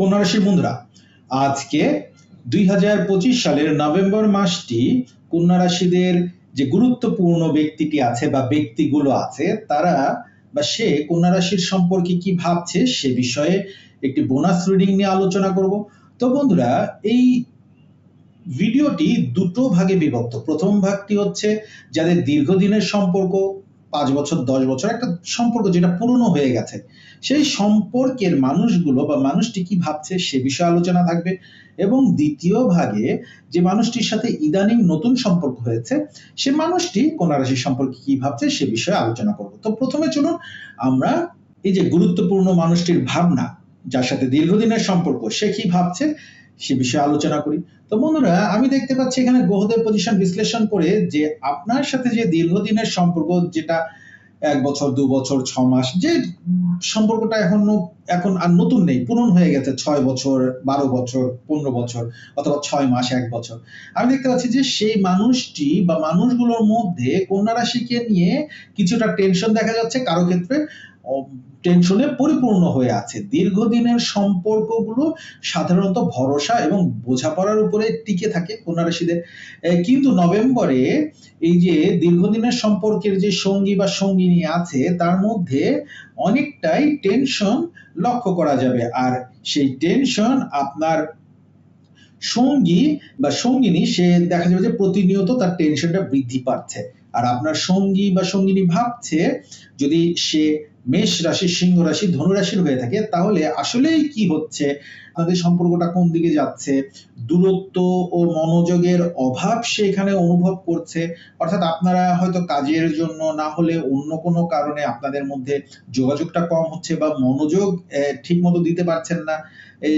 কন্যা রাশির বন্ধুরা, আজকে দুই হাজার পঁচিশ সালের নভেম্বর মাসটি কন্যা রাশিদের যে গুরুত্বপূর্ণ ব্যক্তিটি আছে বা ব্যক্তিগুলো আছে, তারা বা সে কন্যা রাশির সম্পর্কে কি ভাবছে সে বিষয়ে একটি বোনাস রিডিং নিয়ে আলোচনা করব। তো বন্ধুরা, এই ভিডিওটি দুটো ভাগে বিভক্ত। প্রথম ভাগটি হচ্ছে যাদের দীর্ঘদিনের সম্পর্ক পাঁচ বছর, দশ বছর, একটা সম্পর্ক যেটা পুরনো হয়ে গেছে। সেই সম্পর্কের মানুষগুলো বা মানুষটি কি ভাবছে সে বিষয়ে আলোচনা থাকবে। এবং দ্বিতীয় ভাগে যে মানুষটির সাথে ইদানিং নতুন সম্পর্ক হয়েছে, সে মানুষটি কন্যা রাশির সম্পর্কে কি ভাবছে সে বিষয়ে আলোচনা করব। তো প্রথমে চলুন আমরা এই যে গুরুত্বপূর্ণ মানুষটির ভাবনা, যার সাথে দীর্ঘদিনের সম্পর্ক, সে কি ভাবছে? সে বিষয়ে আলোচনা করি। তো বন্ধুরা, আমি দেখতে পাচ্ছি এখানে গ্রহদের পজিশন বিশ্লেষণ করে যে আপনার সাথে যে দীর্ঘদিনের সম্পর্ক, যেটা এক বছর, দু বছর, ছ মাস, যে সম্পর্কটা এখন এখন আর নতুন নেই পূরণ হয়ে গেছে ছয় বছর, বারো বছর, পনেরো বছর, অথবা ছয় মাস, এক বছর। আমি দেখতে পাচ্ছি যে সেই মানুষটি বা মানুষগুলোর মধ্যে কন্যা রাশিকে নিয়ে কিছুটা টেনশন দেখা যাচ্ছে। কারও ক্ষেত্রে টেনশনে পরিপূর্ণ হয়ে আছে। দীর্ঘদিনের সম্পর্কগুলো সাধারণত ভরসা এবং বোঝাপড়ার উপরে টিকে থাকে কন্যা রাশিদের কিন্তু নভেম্বরে এই যে দীর্ঘদিনের সম্পর্কের যে সঙ্গী বা সঙ্গিনী আছে, তার মধ্যে অনেকটাই টেনশন লক্ষ্য করা যাবে। আর সেই টেনশন আপনার সঙ্গী বা সঙ্গিনী, সে দেখা যাবে যে প্রতিনিয়ত তার টেনশনটা বৃদ্ধি পাচ্ছে। আর আপনার সঙ্গী বা সঙ্গিনী ভাবছে, যদি সে মেষ রাশি, সিংহ রাশি ধনুরাশির হয়ে থাকে। তাহলে আসলেই কি হচ্ছে? তাদের সম্পর্কটা কোন দিকে যাচ্ছে? দূরত্ব ও মনোযোগের অভাব সে এখানে অনুভব করছে। অর্থাৎ আপনারা হয়তো কাজের জন্য না হলে অন্য কোনো কারণে আপনাদের মধ্যে যোগাযোগটা কম হচ্ছে বা মনোযোগ ঠিক মতো দিতে পারছেন না।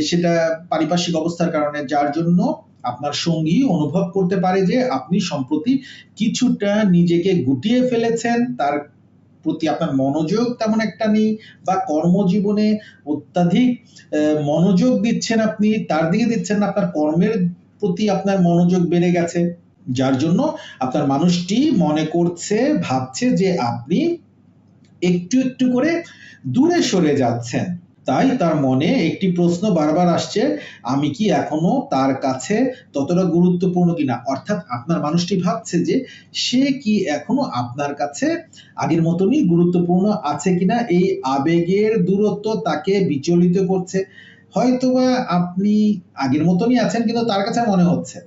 সেটা পারিপার্শ্বিক অবস্থার কারণে। যার জন্য আপনার সঙ্গী অনুভব করতে পারে যে আপনি সম্প্রতি কিছুটা নিজেকে গুটিয়ে ফেলেছেন। তার প্রতি আপনার মনোযোগ তেমন একটা নেই বা কর্মজীবনে অত্যাধিক মনোযোগ দিচ্ছেন আপনি, তার দিকে দিচ্ছেন না, আপনার কর্মের প্রতি আপনার মনোযোগ বেড়ে গেছে। যার জন্য আপনার মানুষটি মনে করছে, ভাবছে যে আপনি একটু একটু করে দূরে সরে যাচ্ছেন। তাই তার মনে একটি প্রশ্ন বারবার আসছে, আমি কি এখনও তার কাছে ততটা গুরুত্বপূর্ণ কিনা? অর্থাৎ আপনার মানুষটি ভাবছে যে সে কি এখনও আপনার কাছে আগের মতনই গুরুত্বপূর্ণ আছে কিনা? এই আবেগের দূরত্ব তাকে বিচলিত করছে। হয়তোবা আপনি আগের মতনই আছেন, কিন্তু তার কাছে মনে হচ্ছে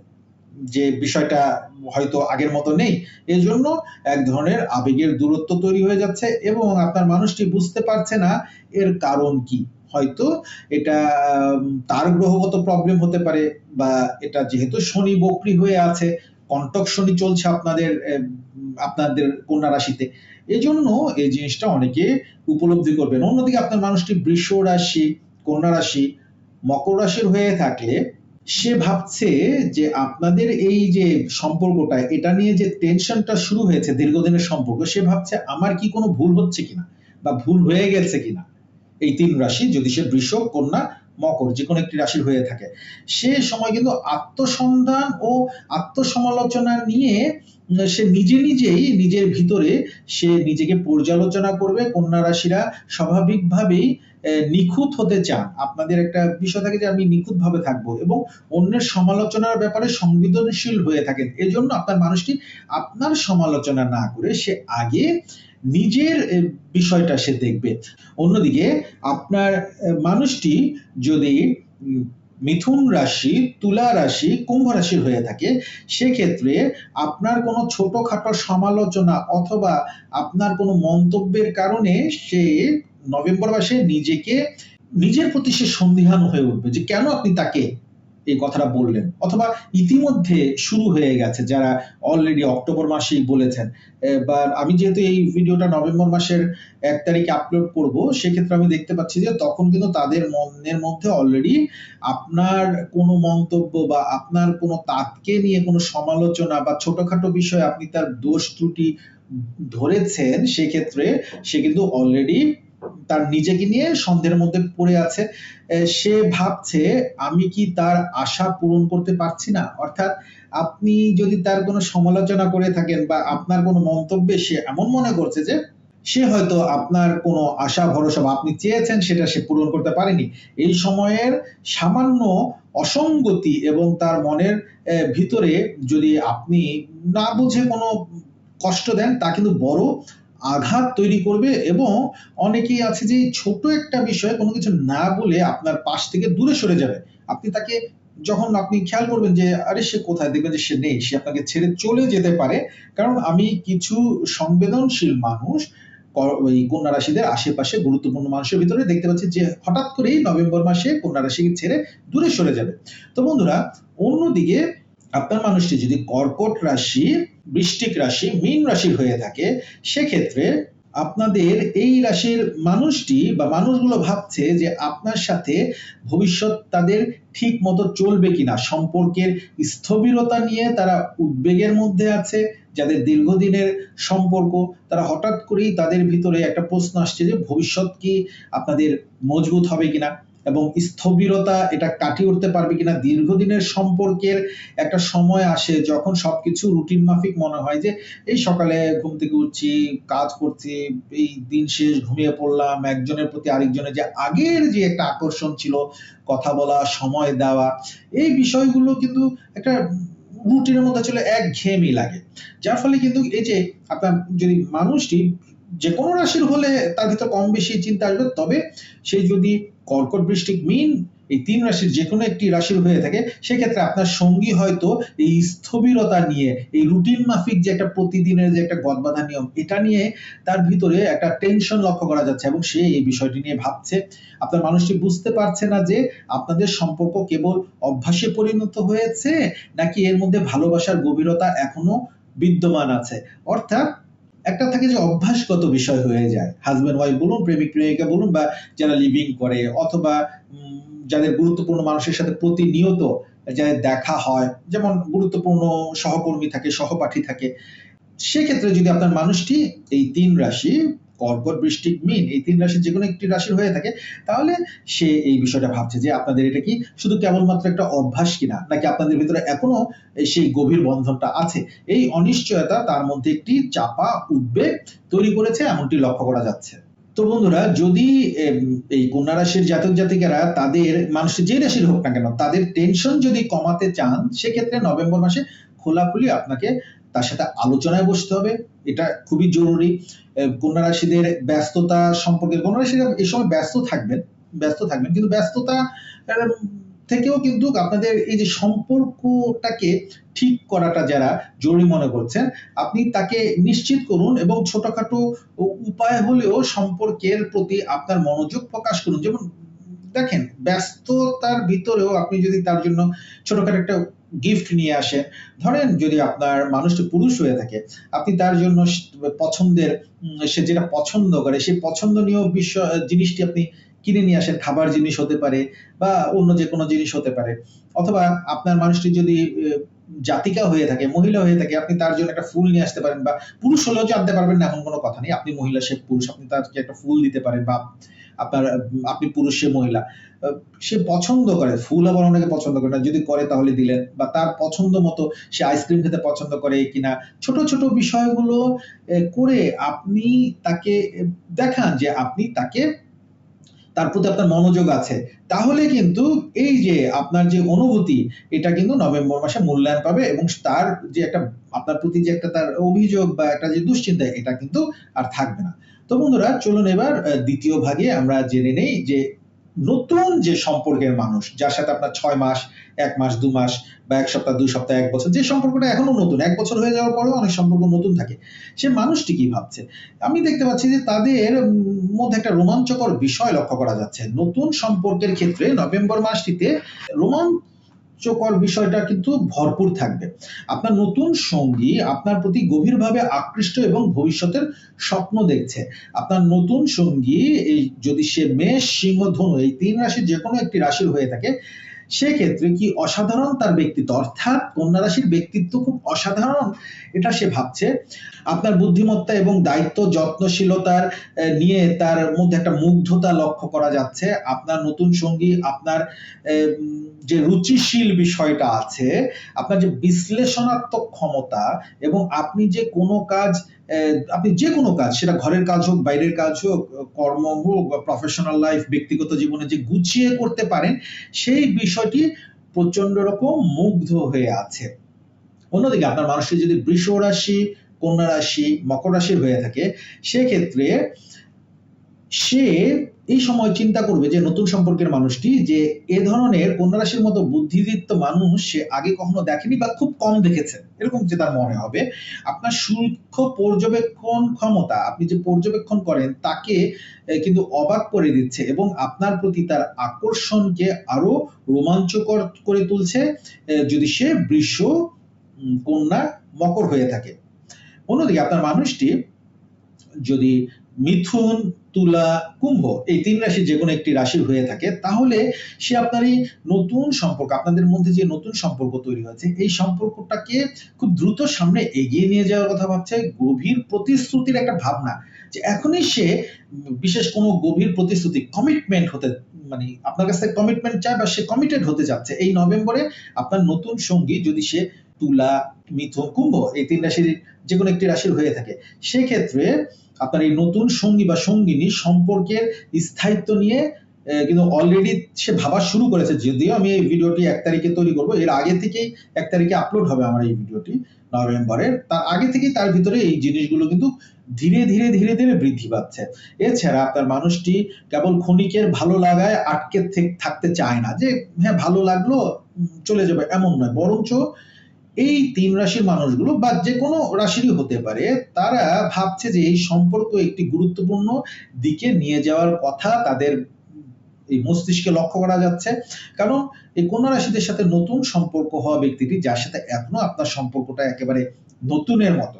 যে বিষয়টা হয়তো আগের মতো নেই। এজন্য এক ধরনের আবেগের দূরত্ব তৈরি হয়ে যাচ্ছে এবং আপনার মানুষটি বুঝতে পারছে না এর কারণ কি। হয়তো এটা তার গ্রহগত প্রবলেম হতে পারে বা এটা যেহেতু শনি বকরি হয়ে আছে, কন্টক শনি চলছে আপনাদের আপনাদের কন্যা রাশিতে। এজন্য এই জিনিসটা অনেকে উপলব্ধি করবেন। অন্যদিকে আপনার মানুষটি বৃষ রাশি, কন্যা রাশি, মকর রাশির হয়ে থাকলে সে ভাবছে যে আপনাদের এই যে সম্পর্কটা, এটা নিয়ে যে টেনশনটা শুরু হয়েছে দীর্ঘদিনের সম্পর্ক, সে ভাবছে আমার কি কোনো ভুল হচ্ছে কিনা বা ভুল হয়ে গেছে কিনা? এই তিন রাশি যদি সে বৃষ, কন্যা, মকর যে কোনো একটি রাশির হয়ে থাকে। সে সময় কিন্তু আত্মসন্ধান ও আত্মসমালোচনা নিয়ে সে নিজে নিজেই নিজের ভিতরে সে নিজেকে পর্যালোচনা করবে। কন্যা রাশিরা স্বাভাবিকভাবেই নিখুঁত হতে চান, আপনাদের একটা বিষয় থাকে যে আমি নিখুঁত ভাবে থাকব এবং অন্যের সমালোচনার ব্যাপারে সংবেদনশীল হয়ে থাকেন, এজন্য আপনার মানুষটি আপনার সমালোচনা না করে সে আগে নিজের বিষয়টা সে দেখবে। অন্যদিকে আপনার মানুষটি যদি মিথুন রাশি, তুলা রাশি, কুম্ভ রাশির হয়ে থাকে, সেক্ষেত্রে আপনার কোনো ছোটখাটো সমালোচনা অথবা আপনার কোনো মন্তব্যের কারণে সে নভেম্বর মাসে নিজেকে, নিজের প্রতি সে সন্দিহান হয়ে উঠবে যে কেন আপনি তাকে এই কথাটা বললেন? অথবা ইতিমধ্যে শুরু হয়ে গেছে যারা অলরেডি অক্টোবর মাসেই বলেছেন। এবার আমি যেহেতু এই ভিডিওটা নভেম্বর মাসের এক তারিখে আপলোড করব, সেক্ষেত্রে আমি দেখতে পাচ্ছি যে তখন কিন্তু তাদের মনের মধ্যে অলরেডি আপনার কোনো মন্তব্য বা আপনার কোনো তাৎকে নিয়ে কোনো সমালোচনা বা ছোটখাটো বিষয়ে আপনি তার দোষ ত্রুটি ধরেছেন, সেক্ষেত্রে সে কিন্তু অলরেডি তার নিজেকে নিয়ে সন্দেহের মধ্যে পড়ে আছে। সে ভাবছে, আমি কি তার আশা পূরণ করতে পারছি না? অর্থাৎ আপনি যদি তার কোনো সমালোচনা করে থাকেন বা আপনার কোনো মন্তব্যে সে এমন মনে করছে যে, সে হয়তো আপনার কোনো আশা, ভরসা বা আপনি চেয়েছেন সেটা সে পূরণ করতে পারেনি। এই সময়ের সামান্য অসঙ্গতি এবং তার মনের ভিতরে যদি আপনি না বুঝে কোনো কষ্ট দেন, তা কিন্তু বড় আঘাত তৈরি করবে এবং অনেকেই আছে যে ছোট একটা বিষয়ে কোনো কিছু না বলে আপনার পাশ থেকে দূরে সরে যাবে। আপনি তাকে যখন আপনি খেয়াল করবেন যে, আরে সে কোথায়? দেখবেন যে সে নেই, সে আপনাকে ছেড়ে চলে যেতে পারে। কারণ আমি কিছু সংবেদনশীল মানুষ ওই কন্যা রাশিদের আশেপাশে গুরুত্বপূর্ণ মানুষের ভিতরে দেখতে পাচ্ছি যে, হঠাৎ করেই নভেম্বর মাসে কন্যা রাশিকে ছেড়ে দূরে সরে যাবে। তো বন্ধুরা, অন্যদিকে আপনার মানুষটি যদি কর্কট রাশি বৃশ্চিক রাশি, মীন রাশির হয়ে থাকে, সেক্ষেত্রে আপনাদের এই রাশির মানুষটি বা মানুষগুলো ভাবছে যে আপনার সাথে ভবিষ্যৎ তাদের ঠিক মতো চলবে কিনা, সম্পর্কের স্থবিরতা নিয়ে তারা উদ্বেগের মধ্যে আছে, যাদের দীর্ঘদিনের সম্পর্ক, তারা হঠাৎ করেই তাদের ভিতরে একটা প্রশ্ন আসছে যে ভবিষ্যৎ কি আপনাদের মজবুত হবে কিনা। এবং স্থবিরতা এটা কাটিয়ে উঠতে পারবে কিনা দীর্ঘদিনের সম্পর্কের একটা সময় আসে যখন সবকিছু রুটিন মাফিক মনে হয় যে এই সকালে ঘুম থেকে উঠছি, কাজ করছি, এই দিন শেষ ঘুমিয়ে পড়লাম, একজনের প্রতি আরেকজনের যে আগের যে একটা আকর্ষণ ছিল, কথা বলা, সময় দেওয়া, এই বিষয়গুলো কিন্তু একটা রুটিনের মধ্যে চলে এক ঘেয়েমি লাগে। যার ফলে কিন্তু এই যে আপনার যদি মানুষটি যে কোনো রাশির হলে তার ভিতর কম বেশি চিন্তা আসবে, তবে সে যদি কর্কট বৃষ্টিক মিন এই তিন রাশির যে কোনো একটি রাশির হয়ে থাকে, সেক্ষেত্রে আপনার সঙ্গী হয়তো এই স্থবিরতা নিয়ে, এই রুটিন মাফিক যে একটা প্রতিদিনের যে একটা গদবাধা নিয়ম, এটা নিয়ে তার ভিতরে একটা টেনশন লক্ষ্য করা যাচ্ছে এবং সে এই বিষয়টি নিয়ে ভাবছে। আপনার মানুষটি বুঝতে পারছে না যে আপনাদের সম্পর্ক কেবল অভ্যাসে পরিণত হয়েছে, নাকি এর মধ্যে ভালোবাসার গভীরতা এখনও বিদ্যমান আছে। অর্থাৎ একটা থাকে যে অভ্যাসগত বিষয় হয়ে যায়। হাজব্যান্ড ওয়াইফ বলুন, প্রেমিক, প্রেমিকা বলুন বা যারা লিভিং করে অথবা যাদের গুরুত্বপূর্ণ মানুষের সাথে প্রতিনিয়ত যাদের দেখা হয়, যেমন গুরুত্বপূর্ণ সহকর্মী থাকে, সহপাঠী থাকে, সেক্ষেত্রে যদি আপনার মানুষটি এই তিন রাশি কর্কট বৃষ্টিক মিন এই তিন রাশির যে কোনো একটি রাশির হয়ে থাকে, তাহলে সে এই বিষয়টা ভাবছে যে আপনাদের এটা কি শুধু কেবলমাত্র একটা অভ্যাস কিনা, নাকি আপনাদের ভিতরে এখনও সেই গভীর বন্ধনটা আছে? এই অনিশ্চয়তা তার মধ্যে একটি চাপা উদ্বেগ তৈরি করেছে, এমনটি লক্ষ্য করা যাচ্ছে। তো বন্ধুরা, যদি এই কন্যা রাশির জাতক জাতিকারা তাদের মানুষ যে রাশির হোক না কেন, তাদের টেনশন যদি কমাতে চান, সেক্ষেত্রে নভেম্বর মাসে খোলাখুলি আপনাকে তার সাথে আলোচনায় বসতে হবে। এটা খুবই জরুরি। কন্যা রাশিদের ব্যস্ততা সম্পর্কে কন্যা রাশিরা এই সময় ব্যস্ত থাকবেন ব্যস্ত থাকবেন। কিন্তু ব্যস্ততা থেকেও কিন্তু আপনাদের এই যে সম্পর্কটাকে ঠিক করাটা যারা জরুরি মনে করছেন, আপনি তাকে নিশ্চিত করুন এবং ছোটখাটো উপায় হলেও সম্পর্কের প্রতি আপনার মনোযোগ প্রকাশ করুন। যেমন দেখেন, ব্যস্ততার ভিতরেও আপনি যদি তার জন্য ছোটখাটো একটা গিফট নিয়ে আসেন, ধরেন যদি আপনার মানুষটি পুরুষ হয়ে থাকে, আপনি তার জন্য পছন্দের সে যেটা পছন্দ করে, সেই পছন্দনীয় বিষয়, জিনিসটি আপনি কিনে নিয়ে আসেন, খাবার জিনিস হতে পারে বা অন্য যে কোনো জিনিস হতে পারে। অথবা আপনার মানুষটি যদি জাতিকা হয়ে থাকে, মহিলা হয়ে থাকে, আপনি তার জন্য একটা ফুল নিয়ে আসতে পারেন বা পুরুষ হলেও জানতে পারবেন না, এমন কোনো কথা নেই। আপনি মহিলা, সে পুরুষ, আপনি তাকে একটা ফুল দিতে পারেন বা আপনার আপনি পুরুষ সে মহিলা সে পছন্দ করে, ফুল আবার অনেকে পছন্দ করে না, যদি করে তাহলে দিলেন, বা তার পছন্দ মতো সে আইসক্রিম খেতে পছন্দ করে কিনা, ছোট ছোট বিষয়গুলো করে আপনি তাকে দেখান যে আপনি তাকে, তার প্রতি আপনার মনোযোগ আছে। তাহলে কিন্তু এই যে আপনার যে অনুভূতি, এটা কিন্তু নভেম্বর মাসে মূল্যায়ন পাবে এবং তার যে একটা, আপনার প্রতি যে একটা তার অভিযোগ বা একটা যে দুশ্চিন্তা, এটা কিন্তু আর থাকবে না। তো বন্ধুরা, চলুন এবার দ্বিতীয় ভাগে আমরা জেনে নেই যে নতুন যে সম্পর্কের মানুষ, যার সাথে আপনার ছয় মাস, এক মাস, দু মাস বা এক সপ্তাহ, দুই সপ্তাহ, এক বছর, যে সম্পর্কটা এখনও নতুন, এক বছর হয়ে যাওয়ার পরেও অনেক সম্পর্ক নতুন থাকে, সে মানুষটি কি ভাবছে? আমি দেখতে পাচ্ছি যে তাদের মধ্যে একটা রোমাঞ্চকর বিষয় লক্ষ্য করা যাচ্ছে। নতুন সম্পর্কের ক্ষেত্রে নভেম্বর মাসটিতে রোমাঞ্চকর বিষয়টা কিন্তু ভরপুর থাকবে। আপনার নতুন সঙ্গী আপনার প্রতি গভীরভাবে আকৃষ্ট এবং ভবিষ্যতের স্বপ্ন দেখছে। আপনার নতুন সঙ্গী, এই যদি সে মেষ, সিংহ, ধনু, এই তিন রাশির যে কোনো একটি রাশির হয়ে থাকে, সেক্ষেত্রে কি অসাধারণ তার ব্যক্তিত্ব? অর্থাৎ কন্যা রাশির ব্যক্তিত্ব খুব অসাধারণ, এটা সে ভাবছে। আপনার বুদ্ধিমত্তা এবং দায়িত্ব, যত্নশীলতার নিয়ে তার মধ্যে একটা মুগ্ধতা লক্ষ্য করা যাচ্ছে। আপনার নতুন সঙ্গী, আপনার যে রুচিশীল বিষয়টা আছে, আপনার যে বিশ্লেষণাত্মক ক্ষমতা এবং আপনি যে কোনো কাজ আপনি যে কোনো কাজ, সেটা ঘরের কাজ হোক, বাইরের কাজ হোক, কর্ম হোক বা প্রফেশনাল লাইফ ব্যক্তিগত জীবনে যে গুছিয়ে করতে পারেন, সেই বিষয়টি প্রচণ্ড রকম মুগ্ধ হয়ে আছে। অন্যদিকে আপনার মানুষটি যদি বৃষ রাশি, কন্যা রাশি, মকর রাশির হয়ে থাকে, সেক্ষেত্রে সে এই সময় চিন্তা করবে যে নতুন সম্পর্কের মানুষটি, যে এ ধরনের কন্যা রাশির মতো বুদ্ধিদীপ্ত মানুষ সে আগে কখনো দেখেনি বা খুব কম দেখেছে। এরকম যে তার মনে হবে, আপনার সূক্ষ্ম পর্যবেক্ষণ ক্ষমতা, আপনি যে পর্যবেক্ষণ করেন তাকে কিন্তু অবাক করে দিচ্ছে এবং আপনার প্রতি তার আকর্ষণকে আরও রোমাঞ্চকর করে তুলছে যদি সে বৃষ কন্যা মকর হয়ে থাকে। অন্যদিকে আপনার মানুষটি যদি মিথুন তুলা কুম্ভ, এই তিন রাশি যে কোনো একটি রাশির হয়ে থাকে, তাহলে সে আপনার এই নতুন সম্পর্ক, আপনাদের মধ্যে যে নতুন সম্পর্ক তৈরি হয়েছে, এই সম্পর্কটাকে খুব দ্রুত সামনে এগিয়ে নিয়ে যাওয়ার কথা ভাবছে, গভীর প্রতিশ্রুতির একটা ভাবনা যে এখনই সে বিশেষ কোনো গভীর প্রতিশ্রুতি কমিটমেন্ট হতে মানে আপনার কাছে কমিটমেন্ট চায় বা সে কমিটেড হতে যাচ্ছে, এই নভেম্বরে আপনার নতুন সঙ্গী যদি সে তুলা, মিথুন, কুম্ভ, এই তিন রাশির যে কোনো একটি রাশির হয়ে থাকে, সেক্ষেত্রে আপনার এই নতুন সঙ্গী বা সঙ্গিনী সম্পর্কের স্থায়িত্ব নিয়ে কিন্তু অলরেডি সে ভাবা শুরু করেছে, যদিও আমি এই ভিডিওটি এক তারিখে তৈরি করব। এর আগে থেকেই এক তারিখে আপলোড হবে আমার এই ভিডিওটি নভেম্বরের। তার আগে থেকেই তার ভিতরে এই জিনিসগুলো কিন্তু ধীরে ধীরে ধীরে ধীরে বৃদ্ধি পাচ্ছে। এছাড়া আপনার মানুষটি কেবল ক্ষণিকের ভালো লাগায় আটকে থাকতে চায় না যে হ্যাঁ ভালো লাগল চলে যাবে। এমন নয়। বরঞ্চ এই তিন রাশির মানুষগুলো বা যে কোনো রাশিরই হতে পারে, তারা ভাবছে যে এই সম্পর্ক একটি গুরুত্বপূর্ণ দিকে নিয়ে যাওয়ার কথা তাদের এই মস্তিষ্কে লক্ষ্য করা যাচ্ছে। কারণ এই কোন রাশিদের সাথে নতুন সম্পর্ক হওয়া ব্যক্তিটি যার সাথে এখনও আপনার সম্পর্কটা একেবারে নতুনের মতো।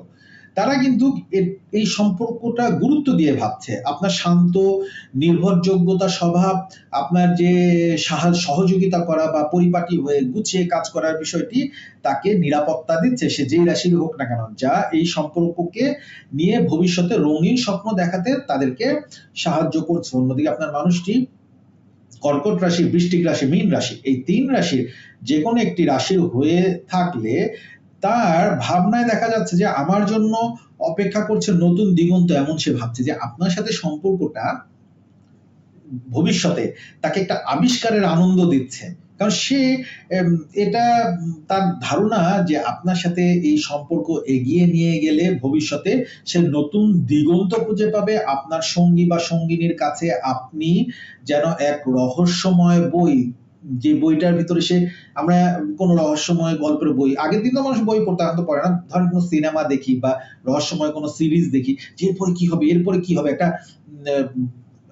তারা কিন্তু এই সম্পর্কটা গুরুত্ব দিয়ে ভাবছে। আপনার শান্ত, নির্ভরযোগ্যতা স্বভাব, আপনার যে সহযোগিতা করা বা পরিপাটি হয়ে গুছিয়ে কাজ করার বিষয়টি তাকে নিরাপত্তা দিচ্ছে। সে যেই রাশির হোক না কেন, যা এই সম্পর্ককে নিয়ে ভবিষ্যতে রঙিন স্বপ্ন দেখাতে তাদেরকে সাহায্য করছে। অন্যদিকে আপনার মানুষটি কর্কট রাশি, বৃষ্টিক রাশি, মীন রাশি, এই তিন রাশির যে কোনো একটি রাশির হয়ে থাকলে তার ভাবনায় দেখা যাচ্ছে যে আমার জন্য অপেক্ষা করছে নতুন দিগন্ত এমন সে ভাবছে যে আপনার সাথে সম্পর্কটা ভবিষ্যতে তাকে একটা আবিষ্কারের আনন্দ দিচ্ছে। কারণ সে এটা তার ধারণা যে আপনার সাথে এই সম্পর্ক এগিয়ে নিয়ে গেলে ভবিষ্যতে সে নতুন দিগন্ত খুঁজে পাবে। আপনার সঙ্গী বা সঙ্গিনীর কাছে আপনি যেন এক রহস্যময় বই যে বইটার ভিতরে সে, আমরা কোনো রহস্যময় গল্পের বই, আগের দিন তো মানুষ বই পড়তে তো পড়ে না। ধরেন কোনো সিনেমা দেখি বা রহস্যময় কোনো সিরিজ দেখি, যে এরপরে কি হবে এরপরে কি হবে, একটা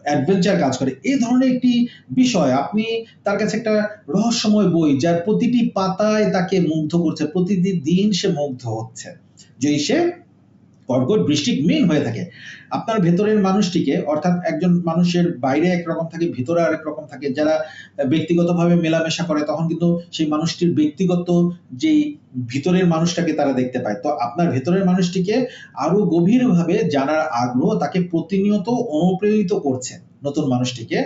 অ্যাডভেঞ্চার কাজ করে। এই ধরনের একটি বিষয়, আপনি তার কাছে একটা রহস্যময় বই, যার প্রতিটি পাতায় তাকে মুগ্ধ করছে, প্রতিদিন দিন সে মুগ্ধ হচ্ছে। যদি সে কর্কট বৃষ্টিক মেন হয়ে থাকে। আপনার ভেতরের মানুষটিকে, অর্থাৎ একজন মানুষের বাইরে একরকম থাকে, ভিতরে আরেক রকম থাকে, যারা ব্যক্তিগতভাবে মেলামেশা করে, তখন কিন্তু সেই মানুষটির ব্যক্তিগত যেই ভিতরের মানুষটাকে তারা দেখতে পায়। তো আপনার ভেতরের মানুষটিকে আরও গভীরভাবে জানার আগ্রহ তাকে প্রতিনিয়ত অনুপ্রেরিত করছে নতুন মানুষটিকে।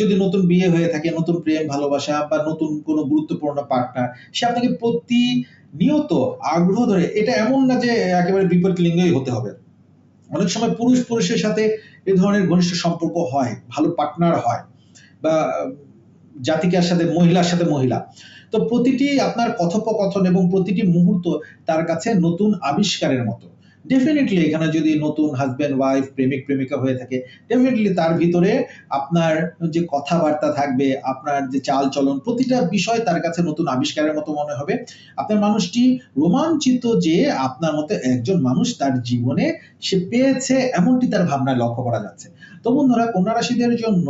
যদি নতুন বিয়ে হয়ে থাকে, নতুন প্রেম, ভালোবাসা বা নতুন কোনো গুরুত্বপূর্ণ পার্টনার সে আপনাকে প্রতিনিয়ত আগ্রহ ধরে, এটা এমন না যে একেবারে বিপরীত লিঙ্গই হতে হবে। অনেক সময় পুরুষ পুরুষের সাথে এ ধরনের ঘনিষ্ঠ সম্পর্ক হয়, ভালো পার্টনার হয়, বা জাতিকে জাতিকার সাথে, মহিলার সাথে মহিলা। তো প্রতিটি আপনার কথোপকথন এবং প্রতিটি মুহূর্ত তার কাছে নতুন আবিষ্কারের মতো। ডেফিনেটলি এখানে যদি নতুন হাজব্যান্ড ওয়াইফ প্রেমিক, প্রেমিকা হয়ে থাকে ডেফিনেটলি তার ভিতরে আপনার যে কথাবার্তা থাকবে, আপনার যে চাল চলন প্রতিটা বিষয় তার কাছে নতুন আবিষ্কারের মতো মনে হবে। আপনার মানুষটি রোমাঞ্চিত যে আপনার মতো একজন মানুষ তার জীবনে সে পেয়েছে, এমনটি তার ভাবনায় লক্ষ্য করা যাচ্ছে। তো বন্ধুরা, কন্যা রাশিদের জন্য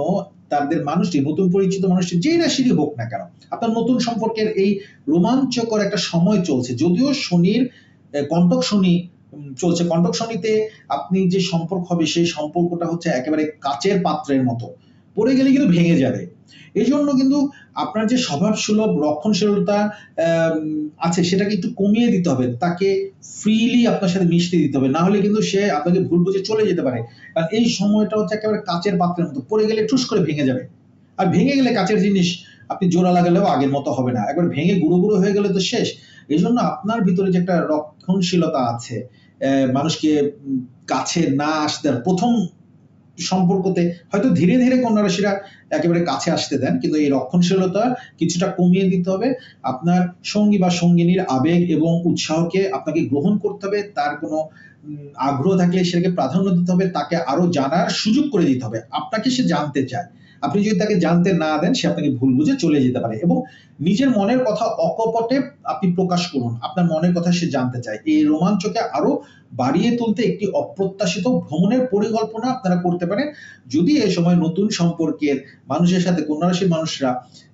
তাদের মানুষটি, নতুন পরিচিত মানুষটি যেই রাশিরই হোক না কেন, আপনার নতুন সম্পর্কের এই রোমাঞ্চকর একটা সময় চলছে। যদিও শনির কণ্টক শনি চলছে। কণ্টক শনিতে আপনি যে সম্পর্ক হবে, সেই সম্পর্কটা হচ্ছে একেবারে কাচের পাত্রের মতো। পড়ে গেলে কিন্তু ভেঙে যাবে। এই জন্য কিন্তু আপনার যে স্বভাব সুলভ, রক্ষণশীলতা আছে, সেটাকে একটু কমিয়ে দিতে হবে। তাকে ফ্রিলি আপনার সাথে মিশতে দিতে হবে। না হলে কিন্তু সে আপনাকে ভুল বুঝে চলে যেতে পারে। কারণ এই সময়টা হচ্ছে একেবারে কাচের পাত্রের মতো। পড়ে গেলে ঠুস করে ভেঙে যাবে। আর ভেঙে গেলে কাচের জিনিস আপনি জোড়া লাগালেও আগের মতো হবে না। একবার ভেঙে গুঁড়ো গুঁড়ো হয়ে গেলে তো শেষ। এই জন্য আপনার ভিতরে যে একটা রক্ষণশীলতা আছে মানুষকে কাছে না আসতে প্রথম সম্পর্কতে হয়তো ধীরে ধীরে কন্যা রাশিরা একেবারে কাছে আসতে দেন, কিন্তু এই রক্ষণশীলতা কিছুটা কমিয়ে দিতে হবে। আপনার সঙ্গী বা সঙ্গিনীর আবেগ এবং উৎসাহকে আপনাকে গ্রহণ করতে হবে, তার কোনো আগ্রহ থাকলে সেটাকে প্রাধান্য দিতে হবে, তাকে আরও জানার সুযোগ করে দিতে হবে। আপনাকে সে জানতে চায়। আপনি যদি তাকে জানতে না দেন, সে আপনাকে ভুল বুঝে চলে যেতে পারে এবং নিজের মনের কথা অকপটে আপনি প্রকাশ করুন। আপনার মনের কথা সে জানতে চায়। এই রোমাঞ্চকে আরও বাড়িয়ে তুলতে একটি অপ্রত্যাশিত ভ্রমণের পরিকল্পনা আপনারা করতে পারেন। যদি এ সময় নতুন সম্পর্কের মানুষের সাথে কন্যা রাশির মানুষরা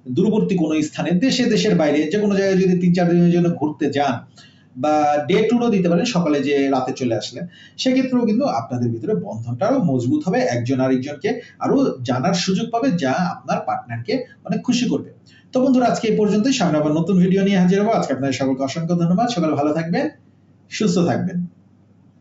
দূরবর্তী কোনো স্থানে, দেশে, দেশের বাইরে যে কোনো জায়গায় যদি তিন চার দিনের জন্য ঘুরতে যান বা ডে ট্যুরও দিতে পারেন, সকালে যে রাতে চলে আসলেন, সেক্ষেত্রেও কিন্তু আপনাদের ভিতরে বন্ধনটা আরও মজবুত হবে, একজন আরেকজনকে আরও জানার সুযোগ পাবে যা আপনার পার্টনারকে অনেক খুশি করবে। তো বন্ধুরা, আজকে এই পর্যন্তই। সামনে আবার নতুন ভিডিও নিয়ে হাজির হব। আজকে আপনাদের সকলকে অসংখ্য ধন্যবাদ। সকাল ভালো থাকবেন, সুস্থ থাকবেন।